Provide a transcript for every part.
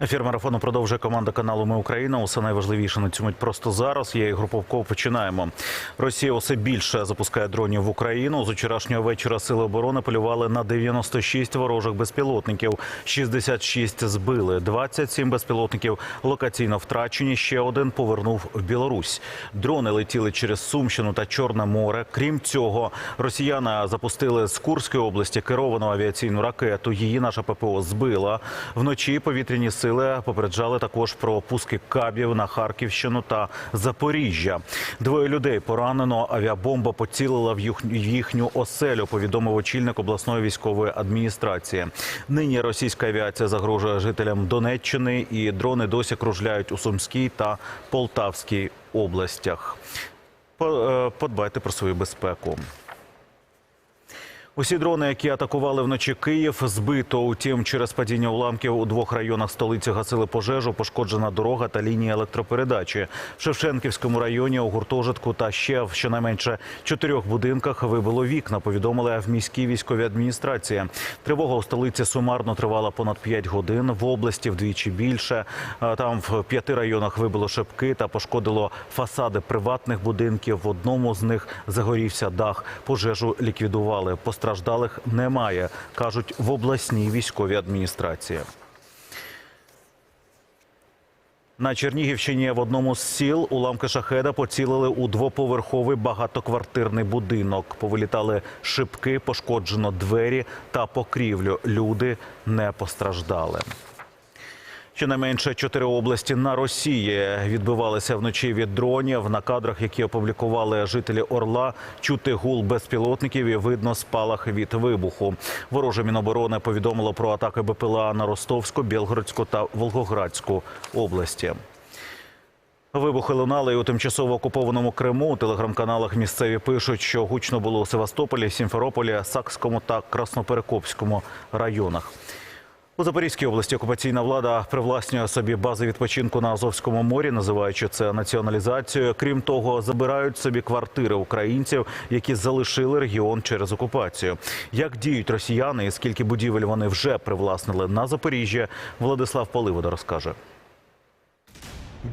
Ефір марафону продовжує команда каналу Ми Україна. Усе найважливіше на мить просто зараз. Я і Груповков починаємо. Росія усе більше запускає дронів в Україну. З вчорашнього вечора сили оборони полювали на 96 ворожих безпілотників. 66 збили, 27 безпілотників локаційно втрачені. Ще один повернув в Білорусь. Дрони летіли через Сумщину та Чорне море. Крім цього, росіяни запустили з Курської області керовану авіаційну ракету. Її наша ППО збила вночі. Повітряні сили попереджали також про пуски кабів на Харківщину та Запоріжжя. Двоє людей поранено. Авіабомба поцілила в їхню оселю. Повідомив очільник обласної військової адміністрації. Нині російська авіація загрожує жителям Донеччини, і дрони досі кружляють у Сумській та Полтавській областях. Е, Подбайте про свою безпеку. Усі дрони, які атакували вночі Київ, збито. Утім, через падіння уламків у двох районах столиці гасили пожежу, пошкоджена дорога та лінія електропередачі. В Шевченківському районі у гуртожитку та ще в щонайменше чотирьох будинках вибило вікна. Повідомили в міській військовій адміністрації. Тривога у столиці сумарно тривала понад 5 годин. В області вдвічі більше. Там в п'яти районах вибило шибки та пошкодило фасади приватних будинків. В одному з них загорівся дах. Пожежу ліквідували. Постраждалих немає, кажуть в обласній військовій адміністрації. На Чернігівщині в одному з сіл уламки шахеда поцілили у двоповерховий багатоквартирний будинок. Повилітали шибки, пошкоджено двері та покрівлю. Люди не постраждали. Щонайменше чотири області на Росії відбивалися вночі від дронів. На кадрах, які опублікували жителі Орла, чути гул безпілотників і видно спалах від вибуху. Вороже Міноборони повідомило про атаки БПЛА на Ростовську, Білгородську та Волгоградську області. Вибухи лунали і у тимчасово окупованому Криму. У телеграм-каналах місцеві пишуть, що гучно було у Севастополі, Сімферополі, Сакському та Красноперекопському районах. У Запорізькій області окупаційна влада привласнює собі бази відпочинку на Азовському морі, називаючи це націоналізацією. Крім того, забирають собі квартири українців, які залишили регіон через окупацію. Як діють росіяни і скільки будівель вони вже привласнили на Запоріжжя, Владислав Поливода розкаже.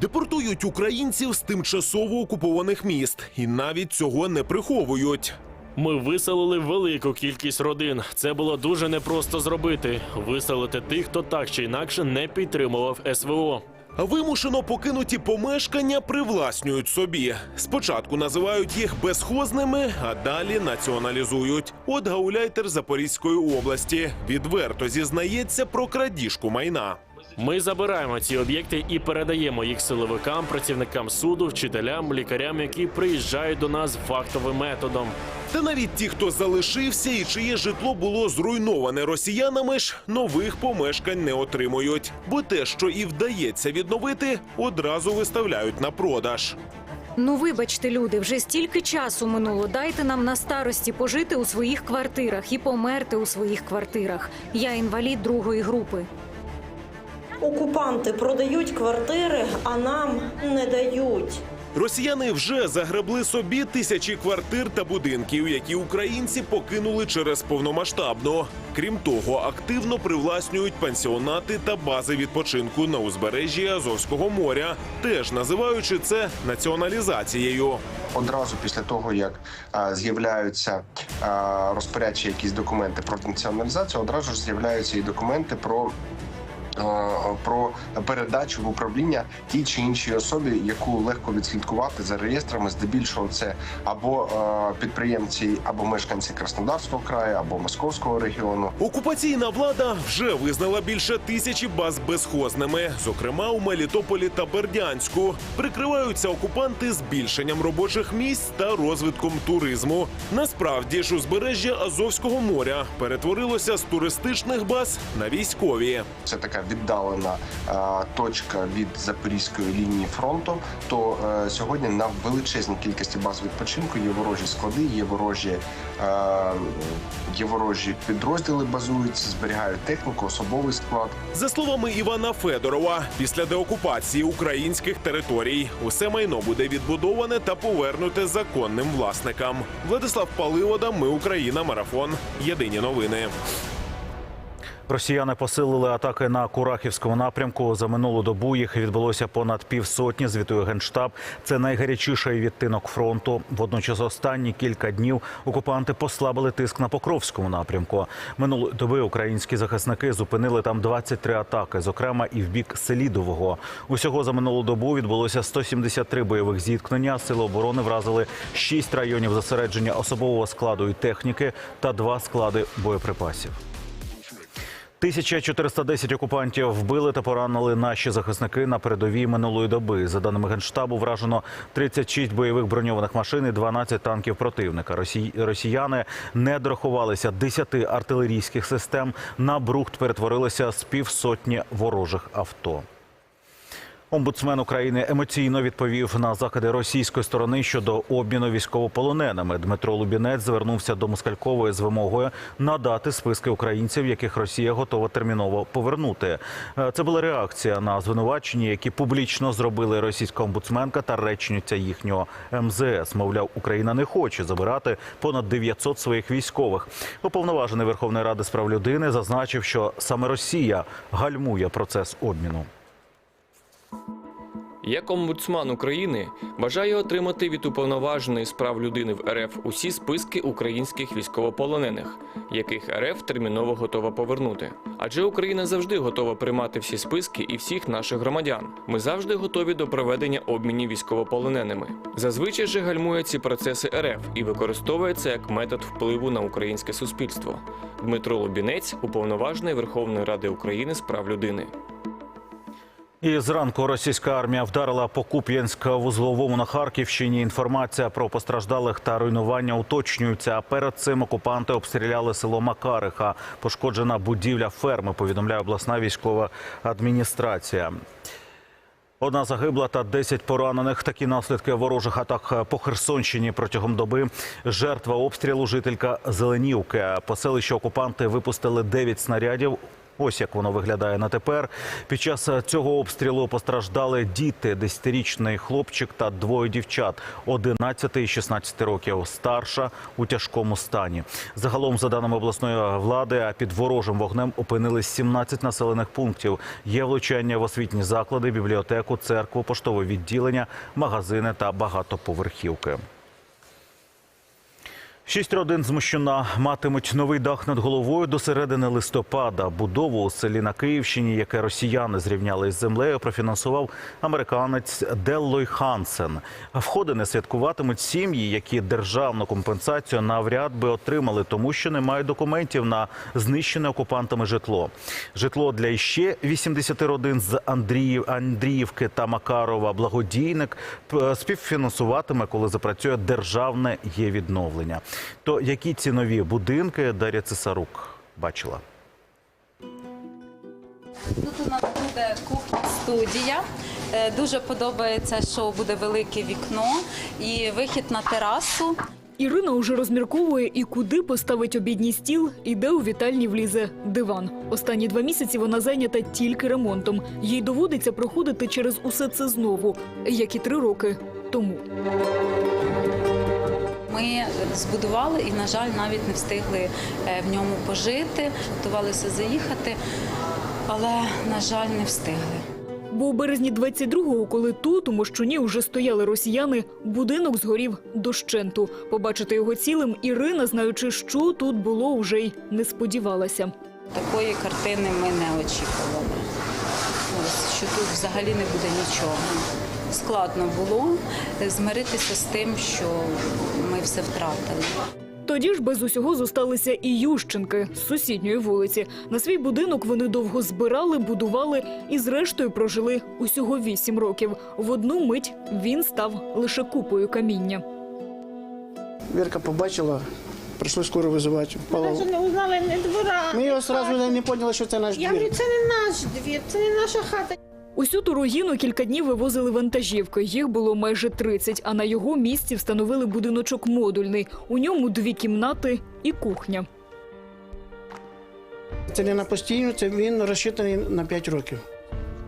Депортують українців з тимчасово окупованих міст і навіть цього не приховують. Ми виселили велику кількість родин. Це було дуже непросто зробити. Виселити тих, хто так чи інакше не підтримував СВО. Вимушено покинуті помешкання привласнюють собі. Спочатку називають їх безхозними, а далі націоналізують. От гауляйтер Запорізької області відверто зізнається про крадіжку майна. Ми забираємо ці об'єкти і передаємо їх силовикам, працівникам суду, вчителям, лікарям, які приїжджають до нас фактовим методом. Та навіть ті, хто залишився і чиє житло було зруйноване росіянами ж, нових помешкань не отримують. Бо те, що і вдається відновити, одразу виставляють на продаж. Ну, вибачте, люди, вже стільки часу минуло. Дайте нам на старості пожити у своїх квартирах і померти у своїх квартирах. Я інвалід другої групи. Окупанти продають квартири, а нам не дають. Росіяни вже загребли собі тисячі квартир та будинків, які українці покинули через повномасштабну. Крім того, активно привласнюють пансіонати та бази відпочинку на узбережжі Азовського моря, теж називаючи це націоналізацією. Одразу після того, як з'являються розпорядчі якісь документи про націоналізацію, одразу ж з'являються і документи про. Е, Про передачу в управління тій чи іншій особі, яку легко відслідкувати за реєстрами, здебільшого це або е, підприємці, або мешканці Краснодарського краю, або Московського регіону. Окупаційна влада вже визнала більше тисячі баз безхозними, зокрема у Мелітополі та Бердянську. Прикриваються окупанти збільшенням робочих місць та розвитком туризму. Насправді ж узбережжя Азовського моря перетворилося з туристичних баз на військові. Це така віддалена е, точка від запорізької лінії фронту. То е, сьогодні на величезній кількості баз відпочинку є ворожі склади, є ворожі, е, є ворожі підрозділи базуються, зберігають техніку, особовий склад. За словами Івана Федорова, після деокупації українських територій усе майно буде відбудоване та повернуте законним власникам. Владислав Паливода, Ми Україна, марафон. Єдині новини. Росіяни посилили атаки на Курахівському напрямку. За минулу добу їх відбулося понад півсотні. Звітує генштаб. Це найгарячіший відтинок фронту. Водночас останні кілька днів окупанти послабили тиск на Покровському напрямку. Минулої доби українські захисники зупинили там 23 атаки, зокрема і в бік Селідового. Усього за минулу добу відбулося 173 бойових зіткнення. Сили оборони вразили 6 районів зосередження особового складу і техніки та два склади боєприпасів. 1410 окупантів вбили та поранили наші захисники на передовій минулої доби. За даними генштабу, вражено 36 бойових броньованих машин і 12 танків противника. Росі- Росіяни не дорахувалися 10 артилерійських систем. На брухт перетворилися з півсотні ворожих авто. Омбудсмен України емоційно відповів на закиди російської сторони щодо обміну військовополоненими. Дмитро Лубінець звернувся до Москалькової з вимогою надати списки українців, яких Росія готова терміново повернути. Е, Це була реакція на звинувачення, які публічно зробили російська омбудсменка та речниця їхнього МЗС. Мовляв, Україна не хоче забирати понад 900 своїх військових. Уповноважений Верховної Ради з прав людини зазначив, що саме Росія гальмує процес обміну. Як омбудсман України бажаю отримати від уповноваженої з прав людини в РФ усі списки українських військовополонених, яких РФ терміново готова повернути. Адже Україна завжди готова приймати всі списки і всіх наших громадян. Ми завжди готові до проведення обмінів військовополоненими. Зазвичай же гальмує ці процеси РФ і використовується як метод впливу на українське суспільство. Дмитро Лубінець, уповноважений Верховної Ради України з прав людини. І зранку російська армія вдарила по Куп'янськ-вузловому на Харківщині. Інформація про постраждалих та руйнування уточнюється. А перед цим окупанти обстріляли село Макариха. Пошкоджена будівля ферми. Повідомляє обласна військова адміністрація. Одна загибла та 10 поранених. Такі наслідки ворожих атак по Херсонщині протягом доби. Жертва обстрілу жителька Зеленівки. По селищу окупанти випустили 9 снарядів. Ось як воно виглядає на тепер. Під час цього обстрілу постраждали діти, 10-річний хлопчик та двоє дівчат, 11 і 16 років. Старша у тяжкому стані. Загалом, за даними обласної влади, під ворожим вогнем опинились 17 населених пунктів. Є влучання в освітні заклади, бібліотеку, церкву, поштове відділення, магазини та багатоповерхівки. Шість родин з Мощуна матимуть новий дах над головою до середини листопада. Будову у селі на Київщині, яке росіяни зрівняли із землею, профінансував американець Деллой Хансен. Входи не святкуватимуть сім'ї, які державну компенсацію навряд би отримали, тому що немає документів на знищене окупантами житло. Житло для іще 80 родин з Андріїв, Андріївки та Макарова. Благодійник співфінансуватиме, коли запрацює державне є відновлення. То які ці нові будинки Дар'я Цесарук бачила? Тут у нас буде кухня-студія. Е, Дуже подобається, що буде велике вікно і вихід на терасу. Ірина уже розмірковує і куди поставить обідній стіл, і де у вітальні влізе диван. Останні два місяці вона зайнята тільки ремонтом. Їй доводиться проходити через усе це знову, як і три роки тому. Ми збудували і, на жаль, навіть не встигли е, в ньому пожити, готувалися заїхати, але, на жаль, не встигли. Бо у березні 22-го, коли тут у Мощуні вже стояли росіяни, будинок згорів дощенту. Побачити його цілим Ірина, знаючи, що тут було, вже й не сподівалася. Такої картини ми не очікували. Ось, що тут взагалі не буде нічого. Складно було змиритися з тим, що ми все втратили. Тоді ж без усього зосталися і Ющенки з сусідньої вулиці. На свій будинок вони довго збирали, будували і зрештою прожили усього вісім років. В одну мить він став лише купою каміння. Вірка побачила, прийшлось скоро визивати. Впала. Навіть не узнали не двора. Ми його одразу не поняли, що це наш Я говорю, це не наш двір, це не наша хата. Усю ту руїну кілька днів вивозили вантажівки. Їх було майже 30, а на його місці встановили будиночок модульний. У ньому дві кімнати і кухня. Це не на постійно, це він розчитаний на 5 років.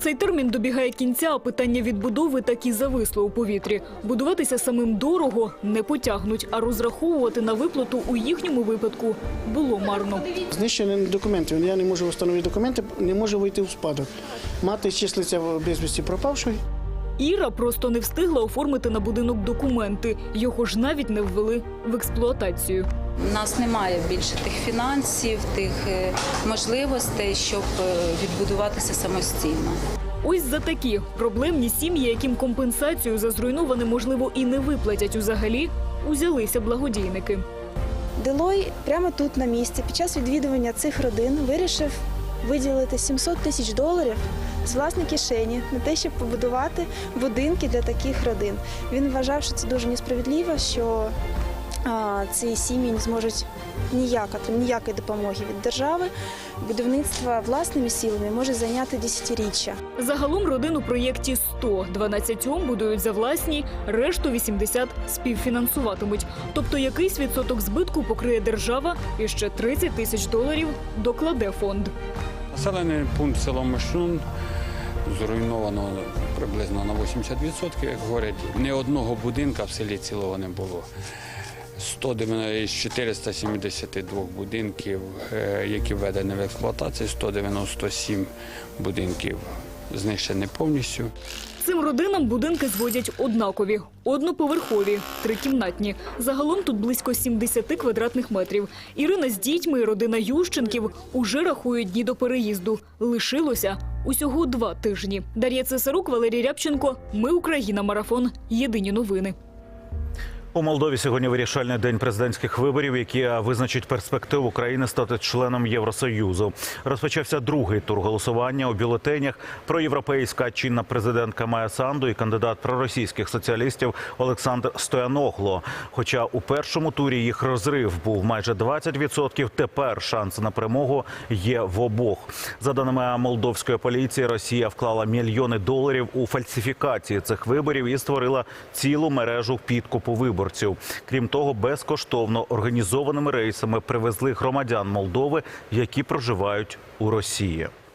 Цей термін добігає кінця, а питання відбудови так і зависло у повітрі. Будуватися самим дорого не потягнуть, а розраховувати на виплату у їхньому випадку було марно. Знищені документи. Я не можу встановити документи, не можу вийти в спадок. Мати числиться в безвісті пропавшої. Іра просто не встигла оформити на будинок документи. Його ж навіть не ввели в експлуатацію. У нас немає більше тих фінансів, тих е, можливостей, щоб е, відбудуватися самостійно. Ось за такі проблемні сім'ї, яким компенсацію за зруйноване можливо і не виплатять узагалі, узялися благодійники. Делой прямо тут на місці під час відвідування цих родин вирішив виділити 700 тисяч доларів з власної кишені на те, щоб побудувати будинки для таких родин. Він вважав, що це дуже несправедливо, що ці сім'ї не зможуть ніяк, ніякої допомоги від держави. Будівництво власними силами може зайняти десятиріччя. Загалом родин у проєкті 100, 12 будують за власні, решту 80 співфінансуватимуть. Тобто якийсь відсоток збитку покриє держава і ще 30 тисяч доларів докладе фонд. Населений пункт село Мишун зруйновано приблизно на 80%, як говорять. Ні одного будинка в селі цілого не було. 190 з 472 будинків, е, які введені в експлуатацію, 197 будинків знищені повністю. Цим родинам будинки зводять однакові, одноповерхові, трикімнатні. Загалом тут близько 70 квадратних метрів. Ірина з дітьми і родина Ющенків уже рахують дні до переїзду. Лишилося усього два тижні. Дар'я Цесарук, Валерій Рябченко. Ми Україна. Марафон. Єдині новини. У Молдові сьогодні вирішальний день президентських виборів, які визначать перспективу країни стати членом Євросоюзу. Розпочався другий тур голосування у бюлетенях. Проєвропейська чинна президентка Майя Санду і кандидат проросійських соціалістів Олександр Стояногло. Хоча у першому турі їх розрив був майже 20%, тепер шанси на перемогу є в обох. За даними молдовської поліції, Росія вклала мільйони доларів у фальсифікації цих виборів і створила цілу мережу підкупу виборців. Крім того, безкоштовно організованими рейсами привезли громадян Молдови, які проживають у Росії.